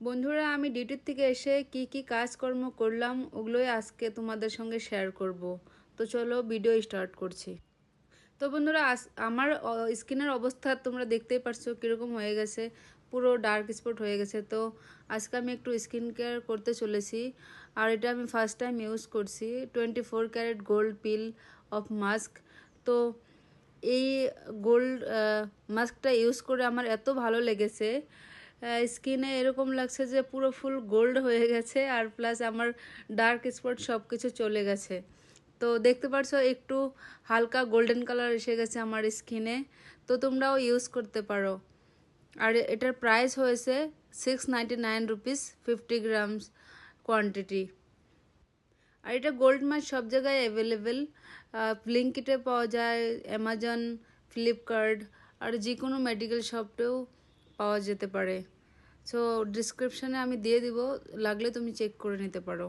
বন্ধুরা, আমি ডিউটির থেকে এসে কি কি কাজকর্ম করলাম ওগুলোই আজকে তোমাদের সঙ্গে শেয়ার করব। তো চলো ভিডিও স্টার্ট করছি। তো বন্ধুরা আমার স্কিনের অবস্থা তোমরা দেখতেই পারছ কীরকম হয়ে গেছে। পুরো ডার্ক স্পট হয়ে গেছে। তো আজকে আমি একটু স্কিন কেয়ার করতে চলেছি আর এটা আমি ফার্স্ট টাইম ইউজ করছি। Twenty four carat gold peel off mask তো এই গোল্ড মাস্কটা ইউজ করে আমার এত ভালো লেগেছে। স্কিনে এরকম লাগছে যে পুরো ফুল গোল্ড হয়ে গেছে আর প্লাস আমার ডার্ক স্পট সব কিছু চলে গেছে। তো দেখতে পারছ, একটু হালকা গোল্ডেন কালার এসে গেছে আমার স্কিনে তো তোমরাও ইউজ করতে পারো। আর এটার প্রাইস হয়েছে six ninety nine rupees fifty grams quantity আর এটা গোল্ড মাছ সব জায়গায় অ্যাভেলেবেল ব্লিঙ্কিটে পাওয়া যায় অ্যামাজন ফ্লিপকার্ট আর যে কোনো মেডিকেল শপেও পাওয়া যেতে পারে। সো ডিসক্রিপশানে আমি দিয়ে দিব, লাগলে তুমি চেক করে নিতে পারো।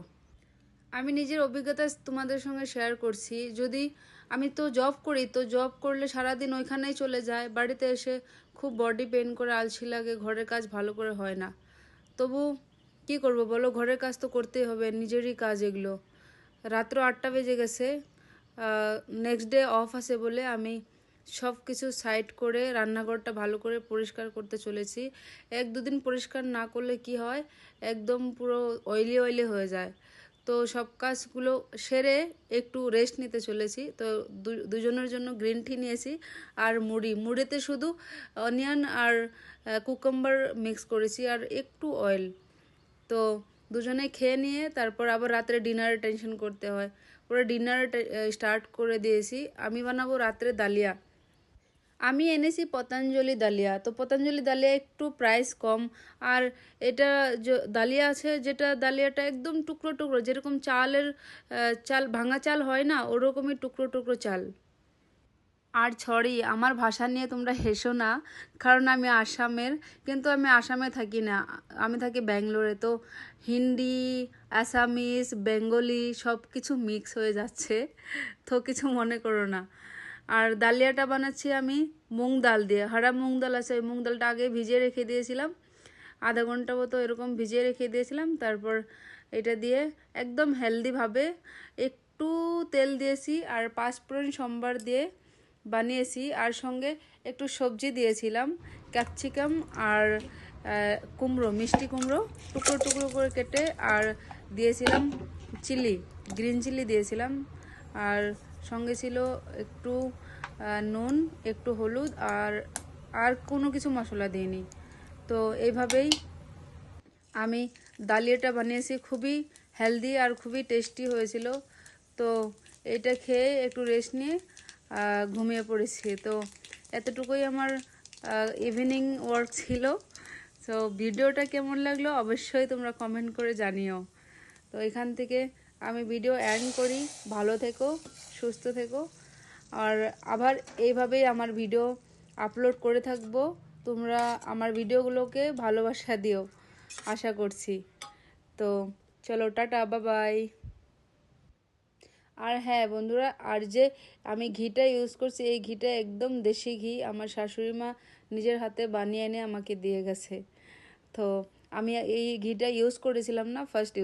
আমি নিজের অভিজ্ঞতা তোমাদের সঙ্গে শেয়ার করছি। যদি আমি তো জব করি, তো জব করলে সারাদিন ওইখানেই চলে যায়। বাড়িতে এসে খুব বডি পেন করে আলসি লাগে, ঘরের কাজ ভালো করে হয় না। তবু কি করব বলো? ঘরের কাজ তো করতেই হবে, নিজেরই কাজ এগুলো। রাত্র আটটা বেজে গেছে নেক্সট ডে অফ আছে বলে আমি সব কিছু সাইড করে, রান্নাঘরটা ভালো করে পরিষ্কার করতে চলেছি। এক দুদিন পরিষ্কার না করলে কি হয়? একদম পুরো অয়েলি অয়েলি হয়ে যায়। তো সব কাজগুলো সেরে একটু রেস্ট নিতে চলেছি। তো দুজনের জন্য গ্রিন টি নিয়েছি আর মুড়ি। মুড়িতে শুধু অনিয়ন আর কুকাম্বার মিক্স করেছি আর একটু অয়েল তো দুজনে খেয়ে নিয়ে তারপর আবার রাত্রে ডিনারে টেনশন করতে হয়। পুরো ডিনার স্টার্ট করে দিয়েছি। আমি বানাবো রাত্রে ডালিয়া আমি এনেছি পতঞ্জলি ডালিয়া তো পতঞ্জলি ডালিয়া একটু প্রাইস কম। আর এটা যে- ডালিয়া আছে যেটা ডালিয়াটা একদম টুকরো টুকরো, যেরকম চালের চাল, ভাঙা চাল হয় না, ওরকমই টুকরো টুকরো চাল। আর ছড়ি, আমার ভাষা নিয়ে তোমরা হেসো না, কারণ আমি আসামের, কিন্তু আমি আসামে থাকি না। আমি থাকি ব্যাঙ্গালোরে, তো হিন্দি আসামিস বেঙ্গলি সব কিছু মিক্স হয়ে যাচ্ছে। তো কিছু মনে করো না। আর ডালিয়াটা বানাচ্ছি আমি মুগ ডাল দিয়ে। হারা মুগ ডাল আছে, ওই মুগ ডালটা আগে ভিজিয়ে রেখে দিয়েছিলাম। আধা ঘণ্টা মতো এরকম ভিজিয়ে রেখে দিয়েছিলাম। তারপর এটা দিয়ে একদম হেলদিভাবে একটু তেল দিয়েছি আর পাঁচফোড়ন সম্বার দিয়ে বানিয়েছি। আর সঙ্গে একটু সবজি দিয়েছিলাম, ক্যাপসিকাম আর কুমড়ো, মিষ্টি কুমড়ো। টুকরো টুকরো করে কেটে আর দিয়েছিলাম চিলি, গ্রিন চিলি দিয়েছিলাম। আর সঙ্গে ছিল একটু নুন, একটু হলুদ আর আর কোনো কিছু মশলা দিইনি। তো এইভাবেই আমি ডালিয়াটা বানিয়েছি। খুবই হেলদি আর খুবই টেস্টি হয়েছিল। তো এটা খেয়ে একটু রেস্ট নিয়ে ঘুমিয়ে পড়েছি। তো এতটুকুই আমার ইভিনিং ওয়ার্ক ছিল। তো ভিডিওটা কেমন লাগল অবশ্যই তোমরা কমেন্ট করে জানিও। তো এখান থেকে আমি ভিডিও অ্যান্ড করি। ভালো থেকো, সুস্থ থেকো। আর আবার এইভাবেই আমার ভিডিও আপলোড করে থাকব। তোমরা আমার ভিডিওগুলোকে ভালোবাসা দিও, আশা করছি। তো চলো, টাটা বাবাই আর হ্যাঁ বন্ধুরা, আর যে আমি ঘিটা ইউজ করছি, এই ঘিটা একদম দেশি ঘি। আমার শাশুড়ি মা নিজের হাতে বানিয়ে এনে আমাকে দিয়ে গেছে। তো আমি এই ঘিটা ইউজ করেছিলাম না ফার্স্ট